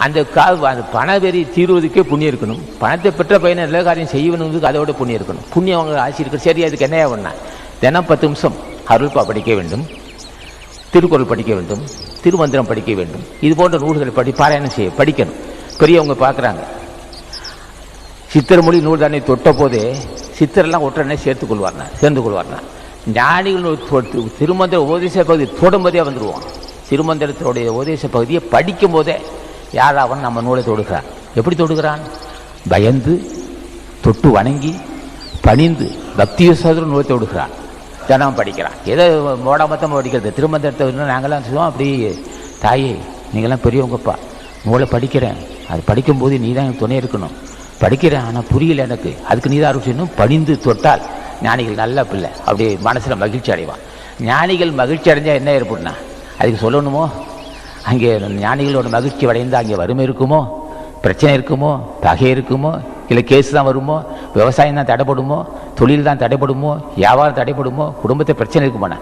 அந்த கா அந்த பண வெறி தீர்வதுக்கே புண்ணியம் இருக்கணும். பணத்தை பெற்ற பையனை எல்லா காரியம் செய்யணுங்கிறதுக்கு அதோட புண்ணியம் இருக்கணும். புண்ணியம் அவங்க ஆசை இருக்கு. சரி அதுக்கு என்ன பண்ணா? தினம் பத்து நிமிஷம் அருள்பா படிக்க வேண்டும். திருக்குறள் படிக்க வேண்டும். திருமந்திரம் படிக்க வேண்டும். இது போன்ற நூல்களை படி பாராயணம் செய்ய படிக்கணும். பெரியவங்க பார்க்குறாங்க சித்திர மொழி நூல் தானே தொட்ட போதே சித்தரெல்லாம் ஒற்றனை சேர்த்து கொள்வார்னா சேர்ந்து கொள்வார்னா. ஞானிகள் நூல் தொட்டு- திருமந்திர உபதேச பகுதி தொடும்போதே வந்துடுவான் திருமந்திரத்தினுடைய உபதேச பகுதியை படிக்கும் போதே யார் அவன் நம்ம நூலை தொடுகிறான் எப்படி தொடுகிறான்? பயந்து தொட்டு வணங்கி பணிந்து பக்தி விசுவாசத்தோட நூலை தொடுகிறான். தினம் படிக்கிறான். ஏதோ மோடாமத்தமாக படிக்கிறது. திருமந்திரத்தை இன்னும் நாங்களாம் சொல்லுவோம் அப்படி தாயே நீங்களாம் பெரியவங்கப்பா. நூலை படிக்கிறேன். அது படிக்கும்போது நீ தான் எனக்கு துணை இருக்கணும். படிக்கிறேன் ஆனால் புரியல எனக்கு. அதுக்கு நீ தான் அருள் செய்யணும். பணிந்து தொட்டால் ஞானிகள் நல்ல பிள்ளை. அப்படி மனசில் மகிழ்ச்சி அடைவான். ஞானிகள் மகிழ்ச்சி அடைஞ்சால் என்ன ஏற்படுனா அதுக்கு சொல்லணுமோ? அங்கே ஞானிகளோட மகிழ்ச்சி அடைந்து அங்கே வறுமை இருக்குமோ? பிரச்சனை இருக்குமோ? பகை இருக்குமோ? இல்லை கேஸ் தான் வருமோ? விவசாயம் தான் தடைப்படுமோ தொழில் தான் தடைப்படுமோ வியாபாரம் தடைப்படுமோ குடும்பத்தை பிரச்சனை இருக்குமாண்ணா?